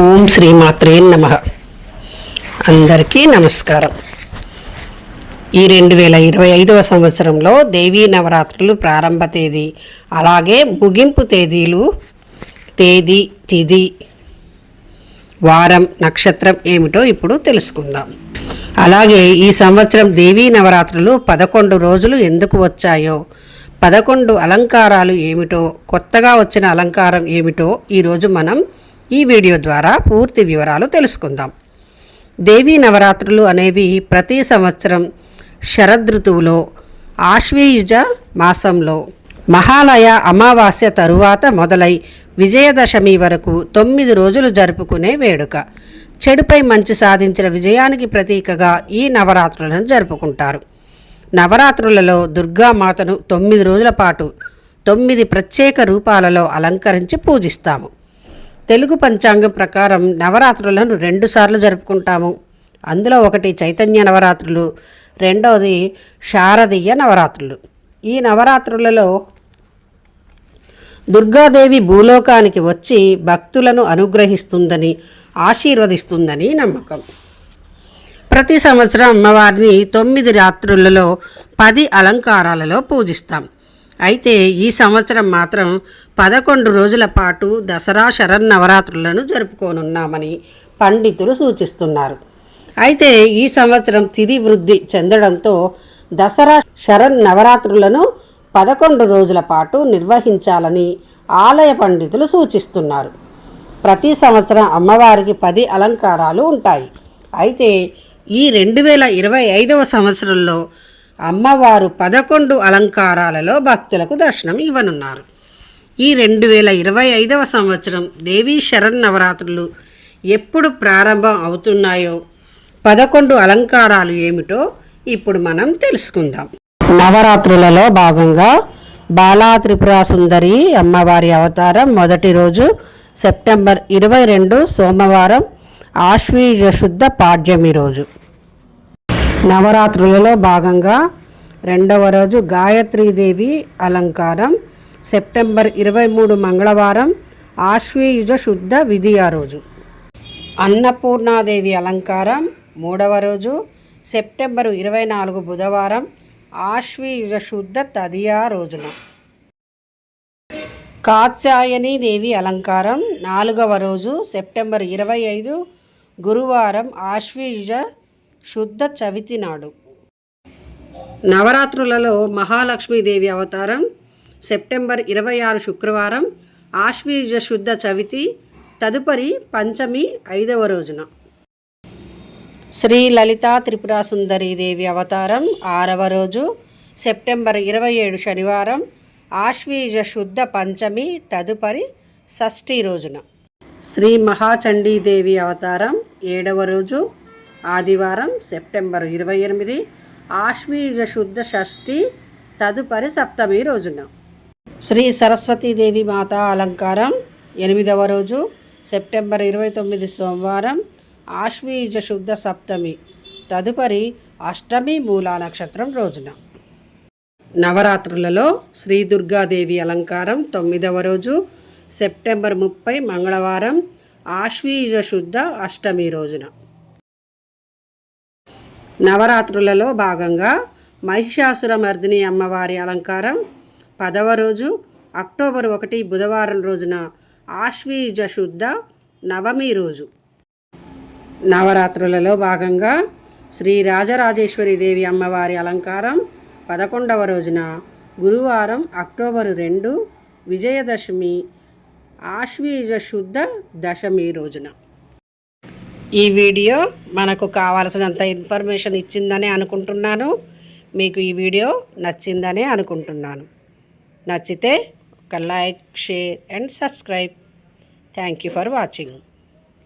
ఓం శ్రీమాత్రే నమ. అందరికీ నమస్కారం. ఈ రెండు వేల ఇరవై ఐదవ సంవత్సరంలో దేవీ నవరాత్రులు ప్రారంభ తేదీ అలాగే ముగింపు తేదీలు తేదీ తిది వారం నక్షత్రం ఏమిటో ఇప్పుడు తెలుసుకుందాం. అలాగే ఈ సంవత్సరం దేవీ నవరాత్రులు పదకొండు రోజులు ఎందుకు వచ్చాయో పదకొండు అలంకారాలు ఏమిటో కొత్తగా వచ్చిన అలంకారం ఏమిటో ఈరోజు మనం ఈ వీడియో ద్వారా పూర్తి వివరాలు తెలుసుకుందాం. దేవీ నవరాత్రులు అనేవి ప్రతి సంవత్సరం శరదృతువులో ఆశ్వీయుజ మాసంలో మహాలయ అమావాస్య తరువాత మొదలై విజయదశమి వరకు తొమ్మిది రోజులు జరుపుకునే వేడుక. చెడుపై మంచి సాధించిన విజయానికి ప్రతీకగా ఈ నవరాత్రులను జరుపుకుంటారు. నవరాత్రులలో దుర్గామాతను తొమ్మిది రోజుల పాటు తొమ్మిది ప్రత్యేక రూపాలలో అలంకరించి పూజిస్తాము. తెలుగు పంచాంగం ప్రకారం నవరాత్రులను రెండుసార్లు జరుపుకుంటాము. అందులో ఒకటి చైతన్య నవరాత్రులు రెండవది శారదీయ నవరాత్రులు. ఈ నవరాత్రులలో దుర్గాదేవి భూలోకానికి వచ్చి భక్తులను అనుగ్రహిస్తుందని ఆశీర్వదిస్తుందని నమ్మకం. ప్రతి సంవత్సరం అమ్మవారిని తొమ్మిది రాత్రులలో పది అలంకారాలలో పూజిస్తాం. అయితే ఈ సంవత్సరం మాత్రం పదకొండు రోజుల పాటు దసరా శరన్నవరాత్రులను జరుపుకోనున్నామని పండితులు సూచిస్తున్నారు. అయితే ఈ సంవత్సరం తిథి వృద్ధి చెందడంతో దసరా శరణ్ నవరాత్రులను పదకొండు రోజుల పాటు నిర్వహించాలని ఆలయ పండితులు సూచిస్తున్నారు. ప్రతి సంవత్సరం అమ్మవారికి పది అలంకారాలు ఉంటాయి. అయితే ఈ రెండు వేల ఇరవై ఐదవ సంవత్సరంలో అమ్మవారు పదకొండు అలంకారాలలో భక్తులకు దర్శనం ఇవ్వనున్నారు. ఈ రెండు వేల ఇరవై ఐదవ సంవత్సరం దేవీ శరన్నవరాత్రులు ఎప్పుడు ప్రారంభం అవుతున్నాయో పదకొండు అలంకారాలు ఏమిటో ఇప్పుడు మనం తెలుసుకుందాం. నవరాత్రులలో భాగంగా బాలా త్రిపుర సుందరి అమ్మవారి అవతారం మొదటి రోజు సెప్టెంబర్ ఇరవై రెండు సోమవారం ఆశ్వీజ శుద్ధ పాడ్యమి రోజు. నవరాత్రులలో భాగంగా రెండవ రోజు గాయత్రీదేవి అలంకారం. సెప్టెంబర్ ఇరవై మూడు మంగళవారం ఆశ్వీయుజ శుద్ధ విధియ రోజు. అన్నపూర్ణాదేవి అలంకారం మూడవ రోజు సెప్టెంబర్ ఇరవై నాలుగు బుధవారం ఆశ్వీయుజ శుద్ధ తదియా రోజున. కాత్యాయని దేవి అలంకారం నాలుగవ రోజు సెప్టెంబర్ ఇరవై ఐదు గురువారం ఆశ్వీయుజ శుద్ధ చవితి నాడు. నవరాత్రులలో మహాలక్ష్మీదేవి అవతారం సెప్టెంబర్ ఇరవై ఆరు శుక్రవారం ఆశ్వీజ శుద్ధ చవితి తదుపరి పంచమి ఐదవ రోజున. శ్రీ లలితా త్రిపుర సుందరి దేవి అవతారం ఆరవ రోజు సెప్టెంబర్ ఇరవై ఏడు శనివారం ఆశ్వీజ శుద్ధ పంచమి తదుపరి షష్ఠి రోజున. శ్రీ మహాచండీదేవి అవతారం ఏడవ రోజు ఆదివారం సెప్టెంబర్ ఇరవై ఎనిమిది ఆశ్వీజ శుద్ధ షష్ఠి తదుపరి సప్తమి రోజున. శ్రీ సరస్వతీదేవి మాత అలంకారం ఎనిమిదవ రోజు సెప్టెంబర్ ఇరవై తొమ్మిది సోమవారం ఆశ్వీజ శుద్ధ సప్తమి తదుపరి అష్టమి మూలా నక్షత్రం రోజున. నవరాత్రులలో శ్రీ దుర్గాదేవి అలంకారం తొమ్మిదవ రోజు సెప్టెంబర్ ముప్పై మంగళవారం ఆశ్వీజ శుద్ధ అష్టమి రోజున. నవరాత్రులలో భాగంగా మహిషాసురమర్దిని అమ్మవారి అలంకారం. పదవ రోజు అక్టోబర్ ఒకటి బుధవారం రోజున ఆశ్వీజ శుద్ధ నవమి రోజు. నవరాత్రులలో భాగంగా శ్రీ రాజరాజేశ్వరి దేవి అమ్మవారి అలంకారం. పదకొండవ రోజున గురువారం అక్టోబరు రెండు విజయదశమి ఆశ్వీజ శుద్ధ దశమి రోజున. ఈ వీడియో మనకు కావాల్సినంత ఇన్ఫర్మేషన్ ఇచ్చిందని అనుకుంటున్నాను. మీకు ఈ వీడియో నచ్చిందని అనుకుంటున్నాను. నచ్చితే ఒక like share and subscribe. Thank you for watching.